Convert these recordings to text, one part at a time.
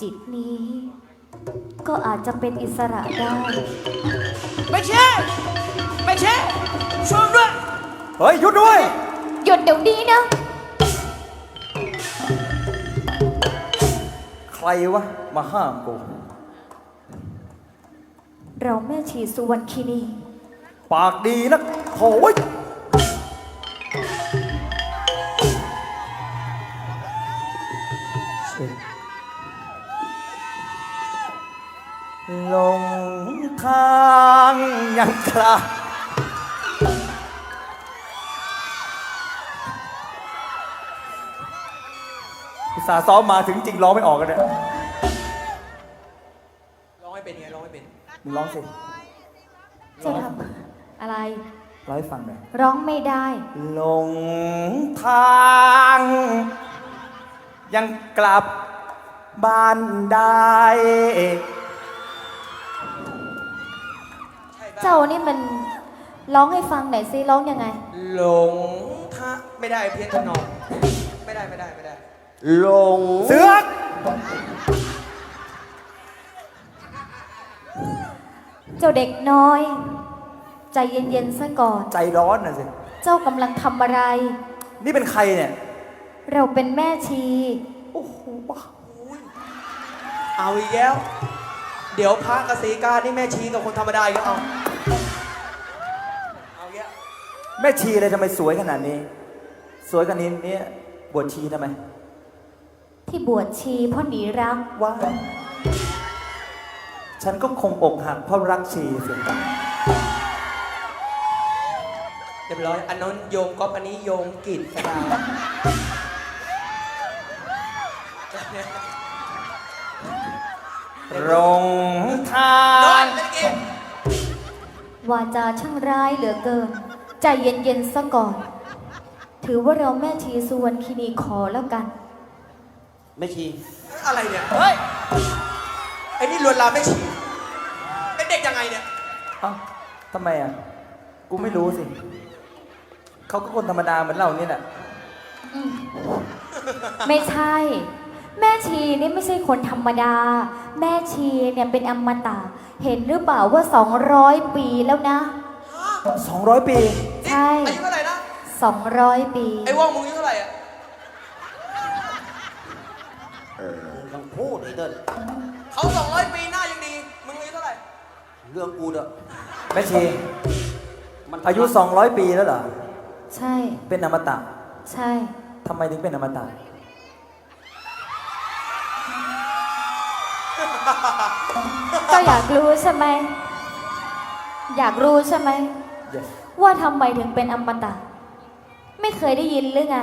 จิตนี้ ก็อาจจะเป็นอิสระได้ ไม่ใช่ ไม่ใช่ช่วยด้วย เฮ้ยหยุดด้วย หยุดเดี๋ยวนี้นะ ใครวะ มาห้ามกู เราแม่ชีสุวรรณคินี ปากดีนะโอ้ย ลงทางยังกลาอุตส่าห์ซ้อมมาถึงจริงร้องไม่ออกกันเนี่ยร้องไม่เป็นไงร้องไม่เป็น มึงร้องสิจะทำอะไร ร้องให้ฟังหน่อยร้องไม่ได้ ลงทาง ยังกลับบ้านได้ เจ้านี่มันร้องให้ฟังหน่อยสิร้องยังไง หลงท่าไม่ได้เพี้ยนทำนองไม่ได้ไม่ได้ไม่ได้ลงเสือกเจ้าเด็กน้อย ใจเย็นๆซะก่อน ใจร้อนน่ะสิ เจ้ากำลังทำอะไร นี่เป็นใครเนี่ย เราเป็นแม่ชี โอ้โหบ้าเอาอีกแล้ว เดี๋ยวพระกบษีกานี่แม่ชีกับคนธรรมดาอีกแล้วเอาเอา แม่ชีเลยทำไมสวยขนาดนี้ สวยขนาดนี้เนี่ยบวชชีทำไม ที่บวชชีเพราะหนีรัก ว่า ฉันก็คงอกหักเพราะรักชีสิเรียบร้อยอันนั้นโยมก๊อฟอันนี้โยมกิจสดาลงทาโดงนเป็นกิจวาจาช่างร้ายเหลือเกิน ใจเย็นๆซะก่อน ถือว่าเราแม่ชีสุวรรณคินีขอแล้วกันไม่ชี อะไรเนี่ย เฮ้ย ไอ้นี่ลวนลามแม่ชีเป็นเด็กยังไงเนี่ย เอ้าทำไมอะ กูไม่รู้สิ เขาก็คนธรรมดาเหมือนเรานี่แหละ อืมไม่ใช่ แม่ชีนี่ไม่ใช่คนธรรมดา แม่ชีเนี่ยเป็นอมตะ เห็นหรือเปล่าว่า 200 ปีแล้วนะ 200 ปี ใช่ อายุเท่าไหร่นะ 200 ปี ไอ้ว่องมึงอายุเท่าไหร่อะต้องพูดไอ้เติ้ลเขาสองร้อยปีหน้ายังดี มึงอายุเท่าไหร่ เรื่องกูเด้อแม่ชี มันอายุ 200 ปีแล้วเหรอ ใช่ เป็นอมตะใช่ ทำไมถึงเป็นอมตะเจ้าอยากรู้ใช่ไหม อยากรู้ใช่ไหม Yes ว่าทำไมถึงเป็นอมตะ ไม่เคยได้ยินหรือไง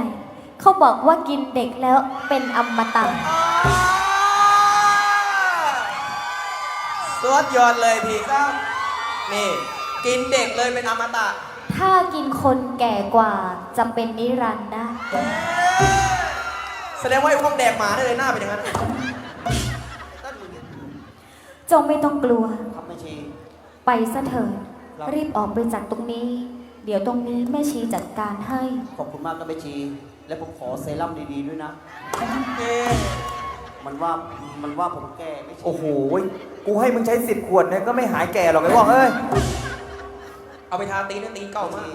เขาบอกว่ากินเด็กแล้วเป็นอมตะ สวดยอดเลยพี่ครับนี่ กินเด็กเลยเป็นอมตะ ถ้ากินคนแก่กว่าจะเป็นนิรันดร์นะแสดงว่าไอ้พวกแดกหมาได้เลยหน้าเป็นอย่างนั้นเติ้ลมึงจงไม่ต้องกลัว ทำไม่ชี ไปซะเถิด รีบออกไปจากตรงนี้ เดี๋ยวตรงนี้แม่ชีจัดการให้ ขอบคุณมากนะไม่ชี และผมขอเซรั่มดีๆด้วยนะ เอ๊ะมันว่ามันว่าผมแก่ไม่ชีโอ้โห กูให้มึงใช้สิบขวดเนี่ยก็ไม่หายแก่หรอกไอ้ว่องเอ้ย เอาไปทาตีนนะตีนเก่ามาก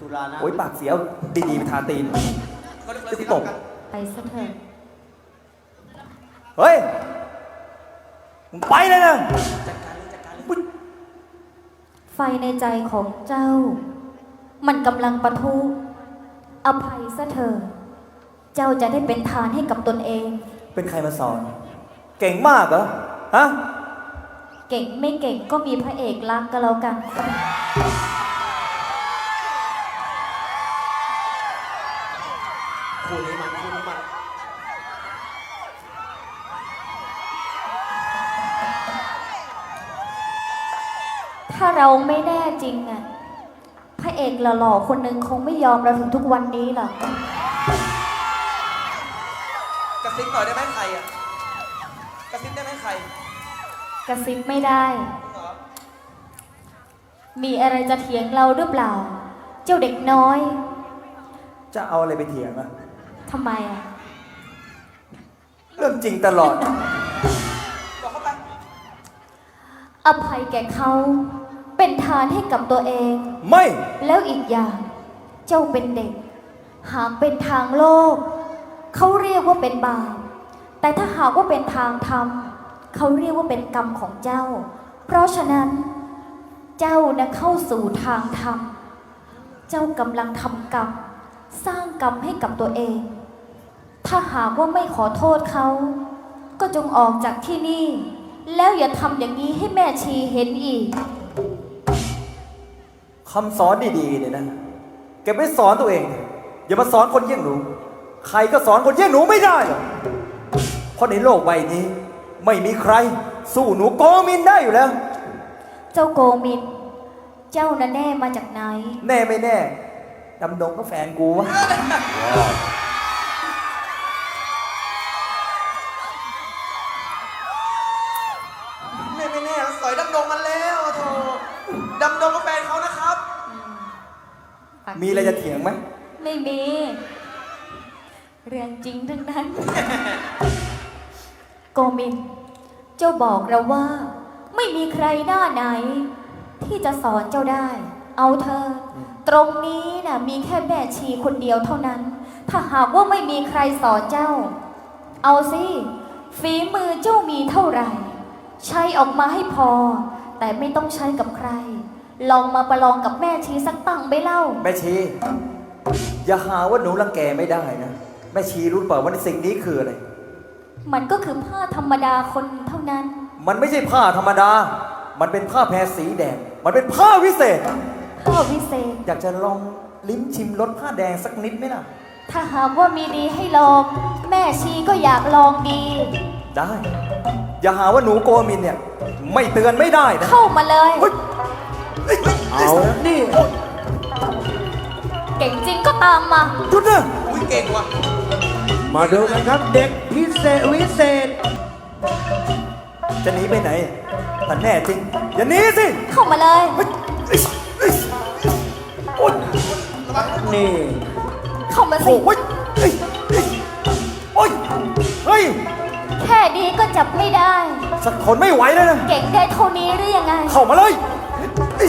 ตุลานะโอ้ยปากเสียวดีๆไปทาตีน เขาเรียกว่าสีรับกันไปซะเถิดเฮ้ย มึงไปเลยนะ จัดการเลยจัดการเลย ไฟในใจของเจ้า มันกำลังปะทุ อภัยซะเถิดเจ้าจะได้เป็นทานให้กับตนเอง เป็นใครมาสอน เก่งมากเหรอ ฮะ เก่งไม่เก่งก็มีพระเอกรักก็แล้วกัน ถ้าเราไม่แน่จริงอะพระเอกหล่อๆคนหนึ่งคงไม่ยอมเราถึงทุกวันนี้หรอกกระซิบหน่อยได้ไหมใครอะกระซิบได้ไหมใครกระซิบไม่ได้จริงเหรอมีอะไรจะเถียงเราหรือเปล่า เจ้าเด็กน้อยจะเอาอะไรไปเถียงอะทำไมอะเรื่องจริงตลอดทอภัยแก่เขา เป็นทานให้กับตัวเอง ไม่ แล้วอีกอย่าง เจ้าเป็นเด็ก หากเป็นทางโลก เขาเรียกว่าเป็นบาป แต่ถ้าหากว่าเป็นทางธรรม เขาเรียกว่าเป็นกรรมของเจ้า เพราะฉะนั้น เจ้านะเข้าสู่ทางธรรม เจ้ากำลังทำกรรม สร้างกรรมให้กับตัวเอง ถ้าหากว่าไม่ขอโทษเขา ก็จงออกจากที่นี่ แล้วอย่าทำอย่างนี้ให้แม่ชีเห็นอีก คำสอนดีๆเนี่ยนะแกไม่สอนตัวเอง อย่ามาสอนคนเยี่ยงหนู ใครก็สอนคนเยี่ยงหนูไม่ได้หรอกเพราะในโลกใบนี้ ไม่มีใคร สู้หนูโกมินได้อยู่แล้ว เจ้าโกมิน เจ้าน่ะแน่มาจากไหน แน่ไม่แน่ดำดงก็แฟนกูวะ มีอะไรจะเถียงไหมไม่มี เรื่องจริงทั้งนั้น โกมิน เจ้าบอกเราว่า ไม่มีใครหน้าไหน ที่จะสอนเจ้าได้ เอาเธอ ตรงนี้นะมีแค่แม่ชีคนเดียวเท่านั้น ถ้าหากว่าไม่มีใครสอนเจ้า เอาสิฝีมือเจ้ามีเท่าไหร่ ใช้ออกมาให้พอ แต่ไม่ต้องใช้กับใคร ลองมาประลองกับแม่ชีสักตั้งไปเล่า แม่ชี อย่าหาว่าหนูรังแกไม่ได้นะ แม่ชีรู้เปล่าว่าสิ่งนี้คืออะไร มันก็คือผ้าธรรมดาคนเท่านั้น มันไม่ใช่ผ้าธรรมดา มันเป็นผ้าแพรสีแดง มันเป็นผ้าวิเศษ ผ้าวิเศษ อยากจะลองลิ้มชิมรสผ้าแดงสักนิดไหมล่ะ ถ้าหากว่ามีดีให้ลอง แม่ชีก็อยากลองดี ได้ อย่าหาว่าหนูโกมินเนี่ย ไม่เตือนไม่ได้นะ เข้ามาเลย เฮ้ย เฮ้ยเอานี่เก่งจริงก็ตามมาหยุดนะอุ้ยเก่งว่ะมาดูกันครับเด็กพิเศษวิเศษ จะหนีไปไหนถ้าแน่จริง อย่าหนีสิเข้ามาเลยเฮ้ยเฮ้ยเฮ้ยโอ๊ยนี่เข้ามาสิ โอ้ยเฮ้ยเฮ้ยโอ๊ยเฮ้ย แค่นี้ก็จับไม่ได้ สักคนไม่ไหวแล้วนะ เก่งได้เท่านี้หรือยังไง เข้ามาเลย ไป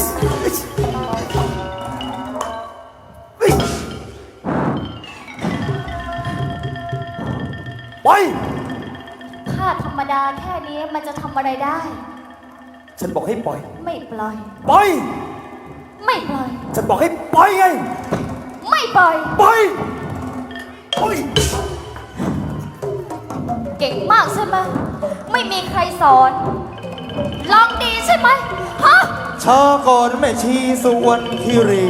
ผ้าธรรมดาแค่นี้มันจะทำอะไรได้ ฉันบอกให้ปล่อย ไม่ปล่อย ปล่อย ไม่ปล่อย ฉันบอกให้ปล่อยไง ไม่ปล่อย ปล่อย ปล่อย เก่งมากใช่ไหมไม่มีใครสอน ลองดีใช่ไหมฮะ ชาก่อนแม่ชีสุวรรณคิรี